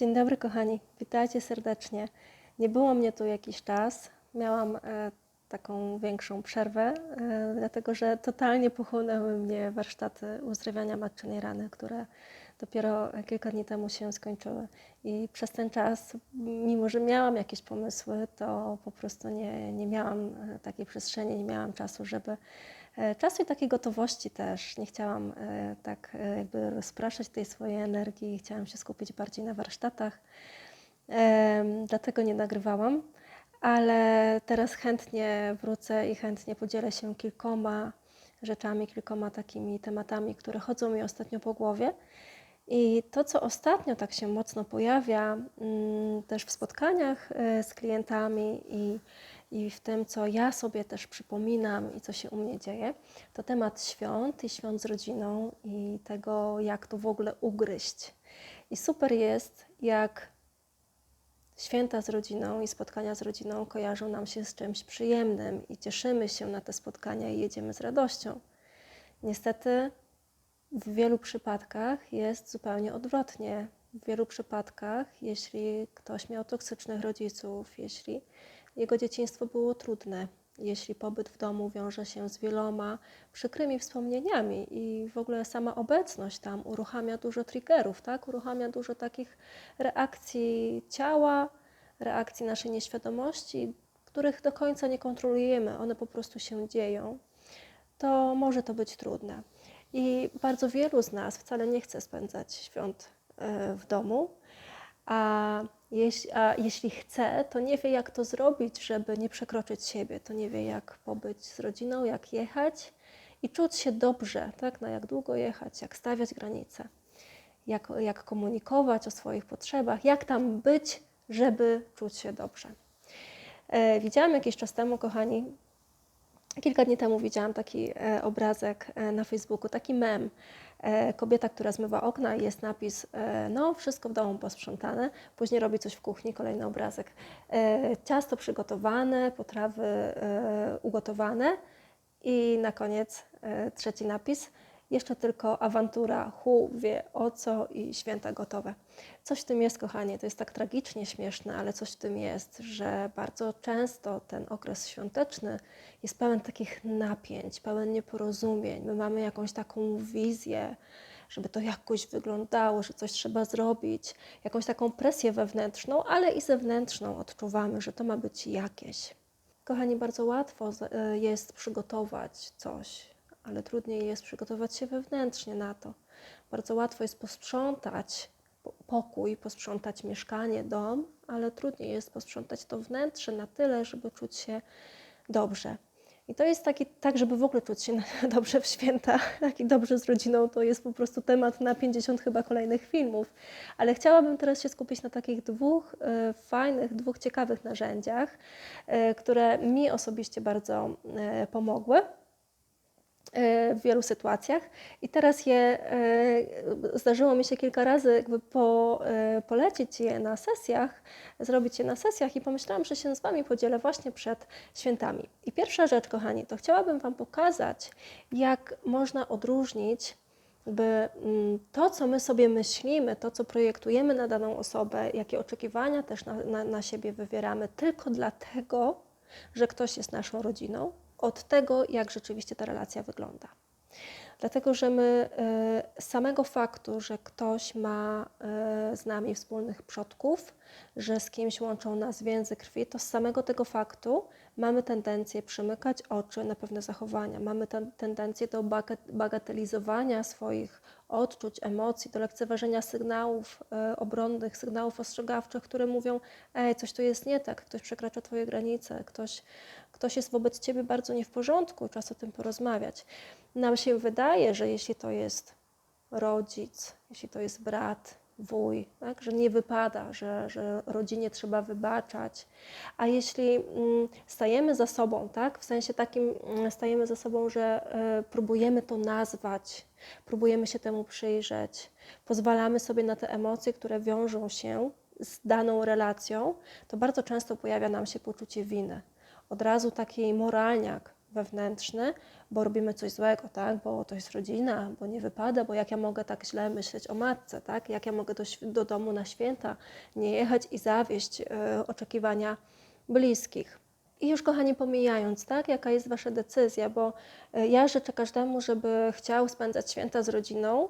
Dzień dobry, kochani. Witajcie serdecznie. Nie było mnie tu jakiś czas. Miałam e, taką większą przerwę, e, dlatego że totalnie pochłonęły mnie warsztaty uzdrawiania matczynej rany, które dopiero kilka dni temu się skończyły. I przez ten czas, mimo że miałam jakieś pomysły, to po prostu nie, nie miałam e, takiej przestrzeni, nie miałam czasu, żeby czasu i takiej gotowości też. Nie chciałam e, tak e, jakby rozpraszać tej swojej energii, chciałam się skupić bardziej na warsztatach. Dlatego nie nagrywałam, ale teraz chętnie wrócę i chętnie podzielę się kilkoma rzeczami, kilkoma takimi tematami, które chodzą mi ostatnio po głowie. I to, co ostatnio tak się mocno pojawia, mm, też w spotkaniach e, z klientami i, i w tym, co ja sobie też przypominam i co się u mnie dzieje, to temat świąt i świąt z rodziną i tego, jak to w ogóle ugryźć. I super jest, jak święta z rodziną i spotkania z rodziną kojarzą nam się z czymś przyjemnym i cieszymy się na te spotkania i jedziemy z radością. Niestety w wielu przypadkach jest zupełnie odwrotnie. W wielu przypadkach, jeśli ktoś miał toksycznych rodziców, jeśli jego dzieciństwo było trudne, jeśli pobyt w domu wiąże się z wieloma przykrymi wspomnieniami i w ogóle sama obecność tam uruchamia dużo triggerów, tak? Uruchamia dużo takich reakcji ciała, reakcji naszej nieświadomości, których do końca nie kontrolujemy, one po prostu się dzieją, to może to być trudne. I bardzo wielu z nas wcale nie chce spędzać świąt e, w domu, a a jeśli chce, to nie wie, jak to zrobić, żeby nie przekroczyć siebie. To nie wie, jak pobyć z rodziną, jak jechać i czuć się dobrze, tak? Na jak długo jechać, jak stawiać granice, jak, jak komunikować o swoich potrzebach, jak tam być, żeby czuć się dobrze. E, widziałam jakiś czas temu, kochani, Kilka dni temu widziałam taki e, obrazek e, na Facebooku, taki mem. E, kobieta, która zmywa okna i jest napis, no wszystko w domu posprzątane, później robi coś w kuchni, kolejny obrazek. Ciasto przygotowane, potrawy ugotowane i na koniec trzeci napis, jeszcze tylko awantura, hu, wie o co i święta gotowe. Coś w tym jest, kochanie, to jest tak tragicznie śmieszne, ale coś w tym jest, że bardzo często ten okres świąteczny jest pełen takich napięć, pełen nieporozumień. My mamy jakąś taką wizję, żeby to jakoś wyglądało, że coś trzeba zrobić, jakąś taką presję wewnętrzną, ale i zewnętrzną odczuwamy, że to ma być jakieś. Kochani, bardzo łatwo y, jest przygotować coś, ale trudniej jest przygotować się wewnętrznie na to. Bardzo łatwo jest posprzątać po- pokój, posprzątać mieszkanie, dom, ale trudniej jest posprzątać to wnętrze na tyle, żeby czuć się dobrze. I to jest taki, tak, żeby w ogóle czuć się dobrze w święta, taki dobrze z rodziną, to jest po prostu temat na 50 chyba kolejnych filmów. Ale chciałabym teraz się skupić na takich dwóch e, fajnych, dwóch ciekawych narzędziach, e, które mi osobiście bardzo e, pomogły w wielu sytuacjach. I teraz je e, zdarzyło mi się kilka razy jakby po, e, polecić je na sesjach, zrobić je na sesjach i pomyślałam, że się z Wami podzielę właśnie przed świętami. I pierwsza rzecz, kochani, to chciałabym Wam pokazać, jak można odróżnić by mm, to, co my sobie myślimy, to, co projektujemy na daną osobę, jakie oczekiwania też na, na, na siebie wywieramy, tylko dlatego, że ktoś jest naszą rodziną, od tego, jak rzeczywiście ta relacja wygląda. Dlatego, że my e, z samego faktu, że ktoś ma e, z nami wspólnych przodków, że z kimś łączą nas więzy krwi, to z samego tego faktu mamy tendencję przymykać oczy na pewne zachowania. Mamy ten, tendencję do baga- bagatelizowania swoich odczuć, emocji, do lekceważenia sygnałów e, obronnych, sygnałów ostrzegawczych, które mówią: Ej, coś tu jest nie tak, ktoś przekracza Twoje granice, ktoś, ktoś jest wobec Ciebie bardzo nie w porządku, czas o tym porozmawiać. Nam się wydaje, że jeśli to jest rodzic, jeśli to jest brat, wuj, tak, że nie wypada, że, że rodzinie trzeba wybaczać. A jeśli mm, stajemy za sobą, tak, w sensie takim mm, stajemy za sobą, że e, próbujemy to nazwać, próbujemy się temu przyjrzeć, pozwalamy sobie na te emocje, które wiążą się z daną relacją, to bardzo często pojawia nam się poczucie winy. Od razu taki moralniak, wewnętrzny, bo robimy coś złego, tak? bo to jest rodzina, bo nie wypada, bo jak ja mogę tak źle myśleć o matce, tak? jak ja mogę do, do domu na święta nie jechać i zawieść e, oczekiwania bliskich. I już kochani, pomijając, tak, jaka jest Wasza decyzja, bo e, ja życzę każdemu, żeby chciał spędzać święta z rodziną,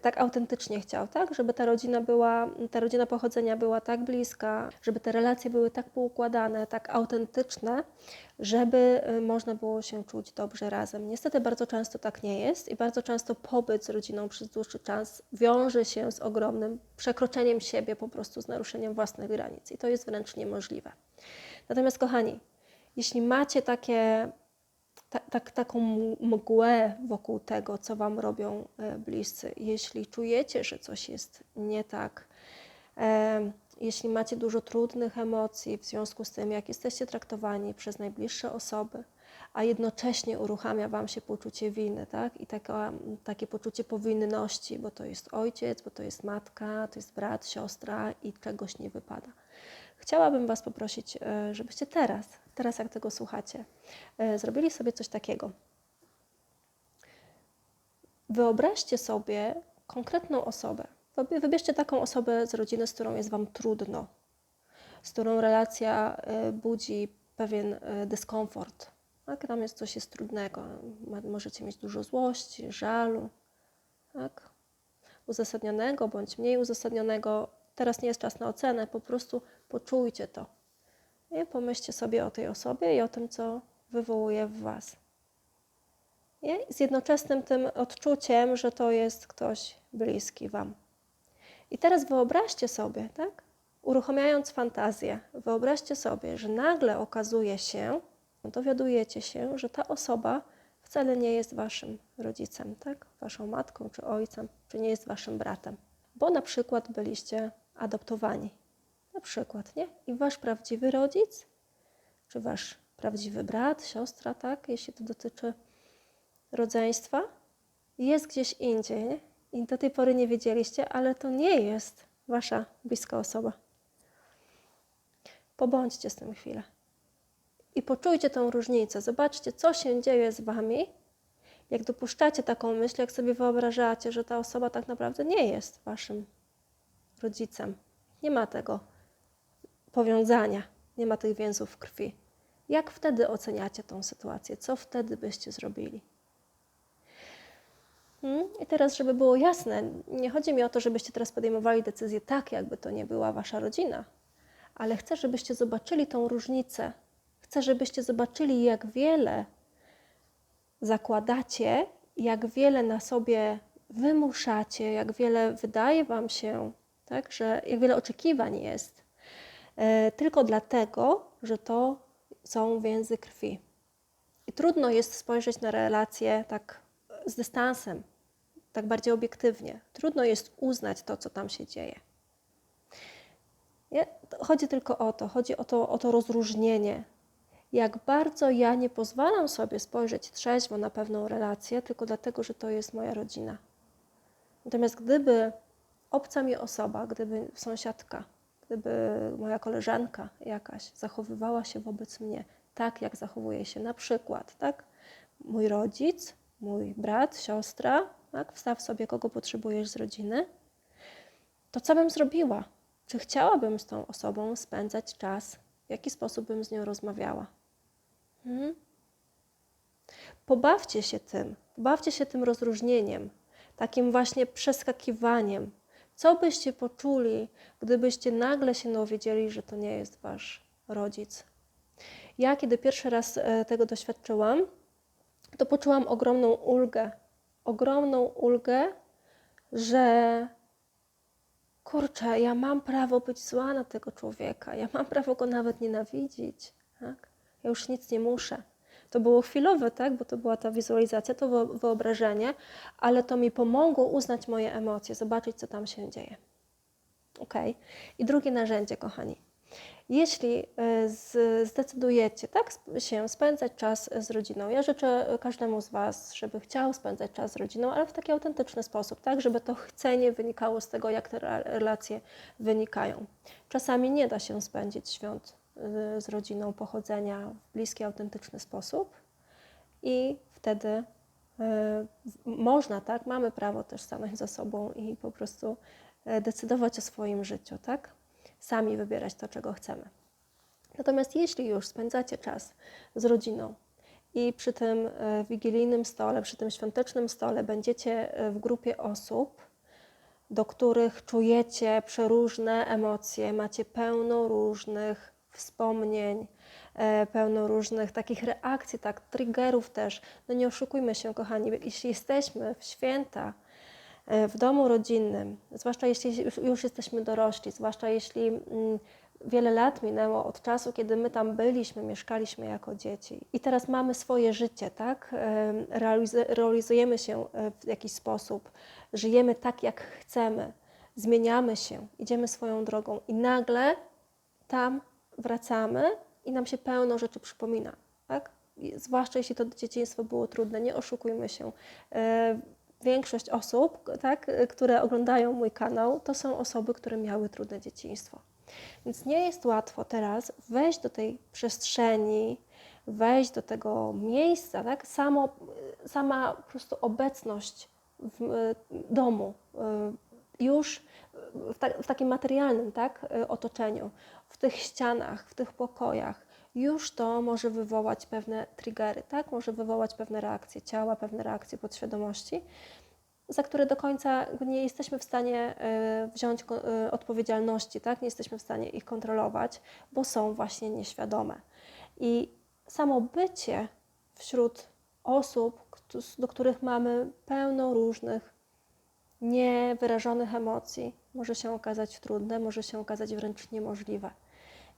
tak autentycznie chciał, tak, żeby ta rodzina była, ta rodzina pochodzenia była tak bliska, żeby te relacje były tak poukładane, tak autentyczne, żeby e, można było się czuć dobrze razem. Niestety bardzo często tak nie jest i bardzo często pobyt z rodziną przez dłuższy czas wiąże się z ogromnym przekroczeniem siebie, po prostu z naruszeniem własnych granic i to jest wręcz niemożliwe. Natomiast kochani, jeśli macie takie, ta, tak, taką mgłę wokół tego, co Wam robią e, bliscy, jeśli czujecie, że coś jest nie tak, e, jeśli macie dużo trudnych emocji w związku z tym, jak jesteście traktowani przez najbliższe osoby, a jednocześnie uruchamia Wam się poczucie winy, tak? I taka, takie poczucie powinności, bo to jest ojciec, bo to jest matka, to jest brat, siostra i czegoś nie wypada. Chciałabym Was poprosić, e, żebyście teraz, teraz jak tego słuchacie, e, zrobili sobie coś takiego. Wyobraźcie sobie konkretną osobę. Wyb- Wybierzcie taką osobę z rodziny, z którą jest Wam trudno, z którą relacja e, budzi pewien dyskomfort. Tak? Tam jest coś jest trudnego. Możecie mieć dużo złości, żalu, tak? uzasadnionego bądź mniej uzasadnionego. Teraz nie jest czas na ocenę, po prostu poczujcie to. I pomyślcie sobie o tej osobie i o tym, co wywołuje w Was. Nie? Z jednoczesnym tym odczuciem, że to jest ktoś bliski Wam. I teraz wyobraźcie sobie, tak? Uruchamiając fantazję, wyobraźcie sobie, że nagle okazuje się, dowiadujecie się, że ta osoba wcale nie jest waszym rodzicem, tak? Waszą matką czy ojcem, czy nie jest waszym bratem, bo na przykład byliście adoptowani. Na przykład, nie? I wasz prawdziwy rodzic, czy wasz prawdziwy brat, siostra, tak? Jeśli to dotyczy rodzeństwa, jest gdzieś indziej nie? i do tej pory nie wiedzieliście, ale to nie jest wasza bliska osoba. Pobądźcie z tym chwilę i poczujcie tą różnicę. Zobaczcie, co się dzieje z wami, jak dopuszczacie taką myśl, jak sobie wyobrażacie, że ta osoba tak naprawdę nie jest waszym rodzicem. Nie ma tego powiązania, nie ma tych więzów krwi. Jak wtedy oceniacie tą sytuację? Co wtedy byście zrobili? Hmm? I teraz, żeby było jasne, nie chodzi mi o to, żebyście teraz podejmowali decyzję tak, jakby to nie była wasza rodzina, ale chcę, żebyście zobaczyli tą różnicę. Chcę, żebyście zobaczyli, jak wiele zakładacie, jak wiele na sobie wymuszacie, jak wiele wydaje wam się, tak, że jak wiele oczekiwań jest, e, tylko dlatego, że to są więzy krwi. I trudno jest spojrzeć na relacje tak z dystansem, tak bardziej obiektywnie. Trudno jest uznać to, co tam się dzieje. Nie? Chodzi tylko o to, chodzi o to, o to rozróżnienie. Jak bardzo ja nie pozwalam sobie spojrzeć trzeźwo na pewną relację, tylko dlatego, że to jest moja rodzina. Natomiast gdyby obca mi osoba, gdyby sąsiadka, gdyby moja koleżanka jakaś zachowywała się wobec mnie tak, jak zachowuje się na przykład, tak? Mój rodzic, mój brat, siostra, tak? Wstaw sobie, kogo potrzebujesz z rodziny. To co bym zrobiła? Czy chciałabym z tą osobą spędzać czas? W jaki sposób bym z nią rozmawiała? Hmm? Pobawcie się tym, pobawcie się tym rozróżnieniem, takim właśnie przeskakiwaniem. Co byście poczuli, gdybyście nagle się dowiedzieli, że to nie jest wasz rodzic? Ja, kiedy pierwszy raz e, tego doświadczyłam, to poczułam ogromną ulgę. Ogromną ulgę, że kurczę, ja mam prawo być zła na tego człowieka, ja mam prawo go nawet nienawidzić. Tak? Ja już nic nie muszę. To było chwilowe, tak? bo to była ta wizualizacja, to wyo- wyobrażenie, ale to mi pomogło uznać moje emocje, zobaczyć, co tam się dzieje. Ok. I drugie narzędzie, kochani. Jeśli e, zdecydujecie tak, się spędzać czas z rodziną, ja życzę każdemu z Was, żeby chciał spędzać czas z rodziną, ale w taki autentyczny sposób, tak, żeby to chcenie wynikało z tego, jak te re- relacje wynikają. Czasami nie da się spędzić świąt z rodziną pochodzenia w bliski, autentyczny sposób. i wtedy w- można, tak? Mamy prawo też stanąć za sobą i po prostu e, decydować o swoim życiu, tak? Sami wybierać to, czego chcemy. Natomiast jeśli już spędzacie czas z rodziną i przy tym wigilijnym stole, przy tym świątecznym stole będziecie w grupie osób, do których czujecie przeróżne emocje, macie pełno różnych wspomnień, e, pełno różnych takich reakcji, tak, triggerów też. No nie oszukujmy się, kochani, jeśli jesteśmy w święta e, w domu rodzinnym, zwłaszcza jeśli już- jesteśmy dorośli, zwłaszcza jeśli mm, wiele lat minęło od czasu, kiedy my tam byliśmy, mieszkaliśmy jako dzieci i teraz mamy swoje życie, tak? Realiz- realizujemy się e, w jakiś sposób, żyjemy tak, jak chcemy, zmieniamy się, idziemy swoją drogą i nagle tam wracamy i nam się pełno rzeczy przypomina, tak? Zwłaszcza jeśli to dzieciństwo było trudne, nie oszukujmy się. E, Większość osób, tak, które oglądają mój kanał, to są osoby, które miały trudne dzieciństwo. Więc nie jest łatwo teraz wejść do tej przestrzeni, wejść do tego miejsca, tak? Samo, sama po prostu obecność w e, domu, e, już w, ta, w takim materialnym tak, otoczeniu, w tych ścianach, w tych pokojach, już to może wywołać pewne triggery, tak? może wywołać pewne reakcje ciała, pewne reakcje podświadomości, za które do końca nie jesteśmy w stanie e, wziąć e, odpowiedzialności, tak? nie jesteśmy w stanie ich kontrolować, bo są właśnie nieświadome. I samo bycie wśród osób, do których mamy pełno różnych niewyrażonych emocji, może się okazać trudne, może się okazać wręcz niemożliwe.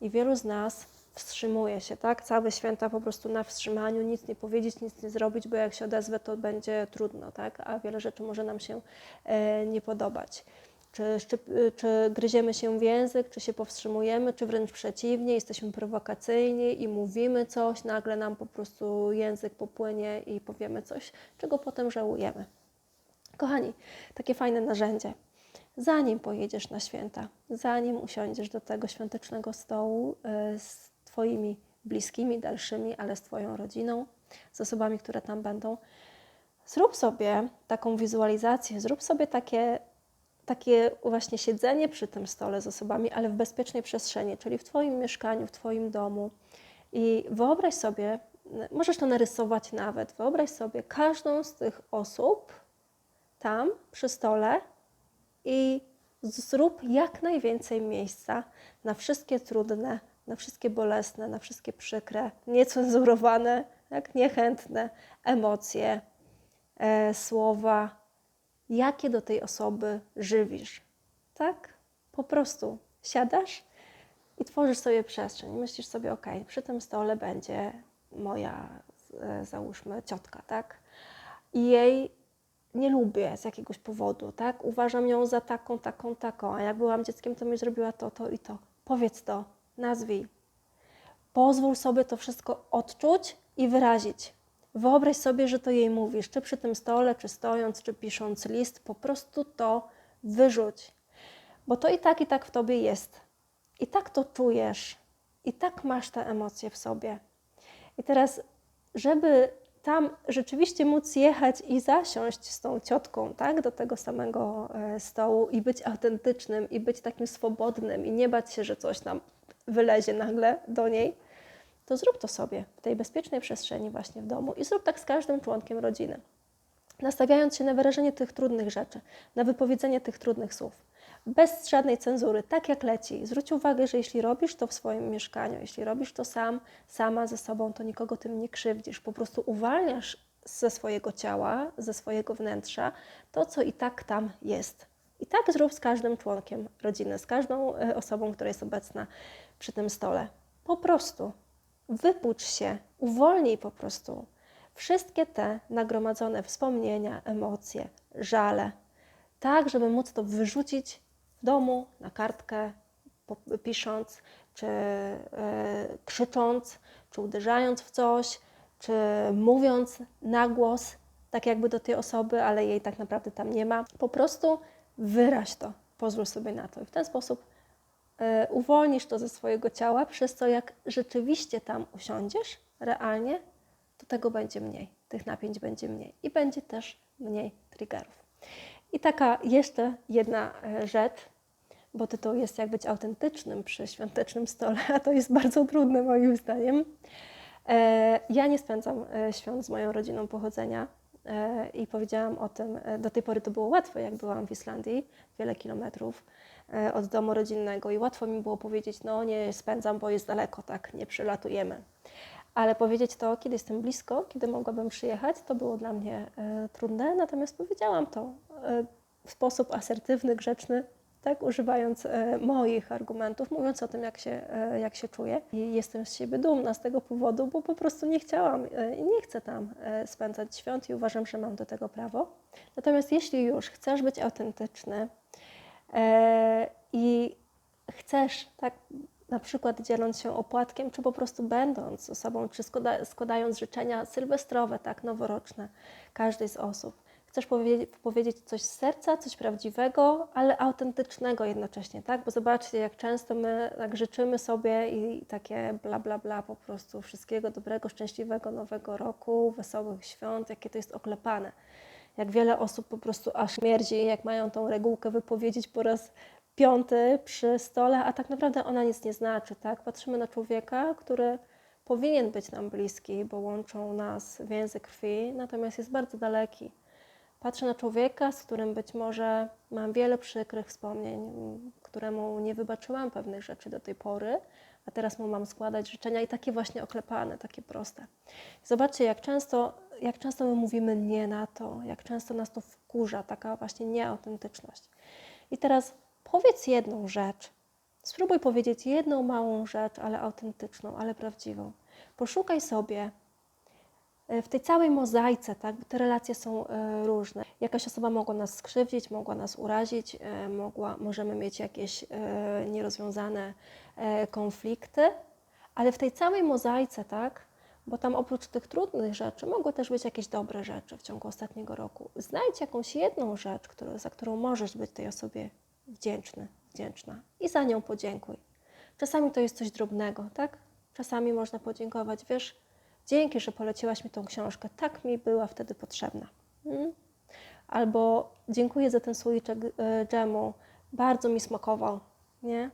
I wielu z nas wstrzymuje się, tak? Całe święta po prostu na wstrzymaniu, nic nie powiedzieć, nic nie zrobić, bo jak się odezwę, to będzie trudno, tak? A wiele rzeczy może nam się e, nie podobać. Czy, czy, czy gryziemy się w język, czy się powstrzymujemy, czy wręcz przeciwnie, jesteśmy prowokacyjni i mówimy coś, nagle nam po prostu język popłynie i powiemy coś, czego potem żałujemy. Kochani, takie fajne narzędzie. Zanim pojedziesz na święta, zanim usiądziesz do tego świątecznego stołu y, z Twoimi bliskimi, dalszymi, ale z Twoją rodziną, z osobami, które tam będą, zrób sobie taką wizualizację, zrób sobie takie, takie właśnie siedzenie przy tym stole z osobami, ale w bezpiecznej przestrzeni, czyli w Twoim mieszkaniu, w Twoim domu. I wyobraź sobie, możesz to narysować nawet, wyobraź sobie każdą z tych osób tam przy stole i zrób jak najwięcej miejsca na wszystkie trudne, na wszystkie bolesne, na wszystkie przykre, niecenzurowane, jak niechętne emocje, e, słowa, jakie do tej osoby żywisz. Tak? Po prostu siadasz i tworzysz sobie przestrzeń. Myślisz sobie, ok, przy tym stole będzie moja, e, załóżmy, ciotka, tak? I jej nie lubię z jakiegoś powodu, tak? Uważam ją za taką, taką, taką, a jak byłam dzieckiem, to mi zrobiła to, to i to. Powiedz to, nazwij. Pozwól sobie to wszystko odczuć i wyrazić. Wyobraź sobie, że to jej mówisz, czy przy tym stole, czy stojąc, czy pisząc list, po prostu to wyrzuć. Bo to i tak, i tak w tobie jest. I tak to czujesz. I tak masz te emocje w sobie. I teraz, żeby tam rzeczywiście móc jechać i zasiąść z tą ciotką, tak, do tego samego e, stołu i być autentycznym, i być takim swobodnym, i nie bać się, że coś nam wylezie nagle do niej, to zrób to sobie w tej bezpiecznej przestrzeni właśnie w domu i zrób tak z każdym członkiem rodziny. Nastawiając się na wyrażenie tych trudnych rzeczy, na wypowiedzenie tych trudnych słów, bez żadnej cenzury, tak jak leci. Zwróć uwagę, że jeśli robisz to w swoim mieszkaniu, jeśli robisz to sam, sama ze sobą, to nikogo tym nie krzywdzisz. Po prostu uwalniasz ze swojego ciała, ze swojego wnętrza to, co i tak tam jest. I tak zrób z każdym członkiem rodziny, z każdą e, osobą, która jest obecna przy tym stole. Po prostu wypucz się, uwolnij po prostu wszystkie te nagromadzone wspomnienia, emocje, żale, tak, żeby móc to wyrzucić domu na kartkę, pisząc, czy e, krzycząc, czy uderzając w coś, czy mówiąc na głos, tak jakby do tej osoby, ale jej tak naprawdę tam nie ma. Po prostu wyraź to, pozwól sobie na to. I w ten sposób e, uwolnisz to ze swojego ciała, przez co jak rzeczywiście tam usiądziesz realnie, to to tego będzie mniej, tych napięć będzie mniej i będzie też mniej triggerów. I taka jeszcze jedna e, rzecz, bo tytuł jest jak być autentycznym przy świątecznym stole, a to jest bardzo trudne moim zdaniem. E, Ja nie spędzam e, świąt z moją rodziną pochodzenia e, i powiedziałam o tym, do tej pory to było łatwe, jak byłam w Islandii, wiele kilometrów od domu rodzinnego i łatwo mi było powiedzieć, no nie spędzam, bo jest daleko, tak, nie przylatujemy. Ale powiedzieć to, kiedy jestem blisko, kiedy mogłabym przyjechać, to było dla mnie trudne, natomiast powiedziałam to w sposób asertywny, grzeczny, tak, używając e, moich argumentów, mówiąc o tym, jak się, e, jak się czuję. I jestem z siebie dumna z tego powodu, bo po prostu nie chciałam e, i nie chcę tam spędzać świąt i uważam, że mam do tego prawo. Natomiast jeśli już chcesz być autentyczny i chcesz, tak, na przykład dzieląc się opłatkiem, czy po prostu będąc ze sobą, czy składa, składając życzenia sylwestrowe, tak, noworoczne każdej z osób. Chcesz powiedzieć, powiedzieć coś z serca, coś prawdziwego, ale autentycznego jednocześnie, tak? Bo zobaczcie, jak często my tak życzymy sobie i takie bla, bla, bla po prostu wszystkiego dobrego, szczęśliwego nowego roku, wesołych świąt, jakie to jest oklepane. Jak wiele osób po prostu aż mierdzi, jak mają tą regułkę wypowiedzieć po raz piąty przy stole, a tak naprawdę ona nic nie znaczy, tak? Patrzymy na człowieka, który powinien być nam bliski, bo łączą nas więzy krwi, natomiast jest bardzo daleki. Patrzę na człowieka, z którym być może mam wiele przykrych wspomnień, któremu nie wybaczyłam pewnych rzeczy do tej pory, a teraz mu mam składać życzenia i takie właśnie oklepane, takie proste. Zobaczcie, jak często, jak często my mówimy nie na to, jak często nas to wkurza, taka właśnie nieautentyczność. I teraz powiedz jedną rzecz. Spróbuj powiedzieć jedną małą rzecz, ale autentyczną, ale prawdziwą. Poszukaj sobie w tej całej mozaice, tak, te relacje są e, różne. Jakaś osoba mogła nas skrzywdzić, mogła nas urazić, e, mogła, możemy mieć jakieś e, nierozwiązane e, konflikty, ale w tej całej mozaice, tak, bo tam oprócz tych trudnych rzeczy mogły też być jakieś dobre rzeczy w ciągu ostatniego roku. Znajdź jakąś jedną rzecz, za którą możesz być tej osobie wdzięczny, wdzięczna i za nią podziękuj. Czasami to jest coś drobnego, tak? Czasami można podziękować, wiesz, dzięki, że poleciłaś mi tą książkę, tak mi była wtedy potrzebna. Mm? Albo dziękuję za ten słoiczek e, dżemu, bardzo mi smakował, nie?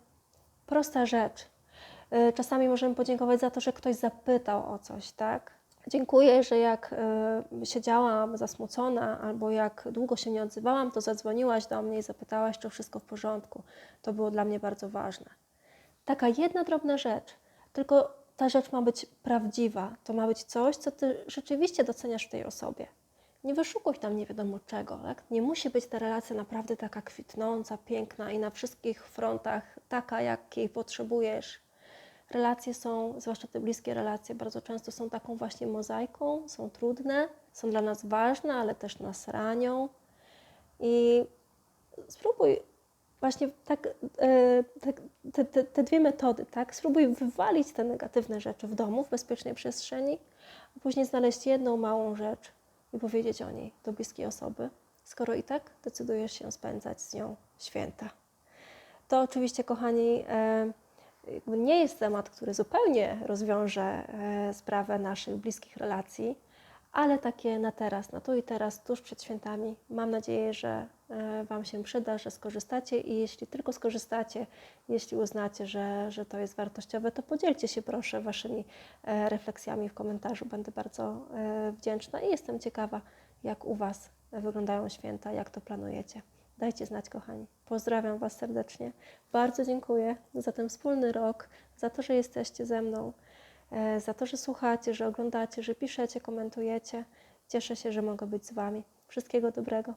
Prosta rzecz. E, Czasami możemy podziękować za to, że ktoś zapytał o coś, tak? Dziękuję, że jak e, siedziałam zasmucona albo jak długo się nie odzywałam, to zadzwoniłaś do mnie i zapytałaś, czy wszystko w porządku. To było dla mnie bardzo ważne. Taka jedna drobna rzecz, tylko ta rzecz ma być prawdziwa. To ma być coś, co ty rzeczywiście doceniasz w tej osobie. Nie wyszukuj tam nie wiadomo czego. Tak? Nie musi być ta relacja naprawdę taka kwitnąca, piękna i na wszystkich frontach taka, jakiej potrzebujesz. Relacje są, zwłaszcza te bliskie relacje, bardzo często są taką właśnie mozaiką, są trudne, są dla nas ważne, ale też nas ranią. I spróbuj właśnie tak, e, tak te, te, te dwie metody, tak? Spróbuj wywalić te negatywne rzeczy w domu, w bezpiecznej przestrzeni, a później znaleźć jedną małą rzecz i powiedzieć o niej do bliskiej osoby, skoro i tak decydujesz się spędzać z nią święta. To oczywiście, kochani, e, nie jest temat, który zupełnie rozwiąże e, sprawę naszych bliskich relacji, ale takie na teraz, na tu i teraz, tuż przed świętami. Mam nadzieję, że e, Wam się przyda, że skorzystacie i jeśli tylko skorzystacie, jeśli uznacie, że, że to jest wartościowe, to podzielcie się proszę Waszymi e, refleksjami w komentarzu. Będę bardzo e, wdzięczna i jestem ciekawa, jak u Was wyglądają święta, jak to planujecie. Dajcie znać, kochani. Pozdrawiam Was serdecznie. Bardzo dziękuję za ten wspólny rok, za to, że jesteście ze mną, za to, że słuchacie, że oglądacie, że piszecie, komentujecie. Cieszę się, że mogę być z Wami. Wszystkiego dobrego.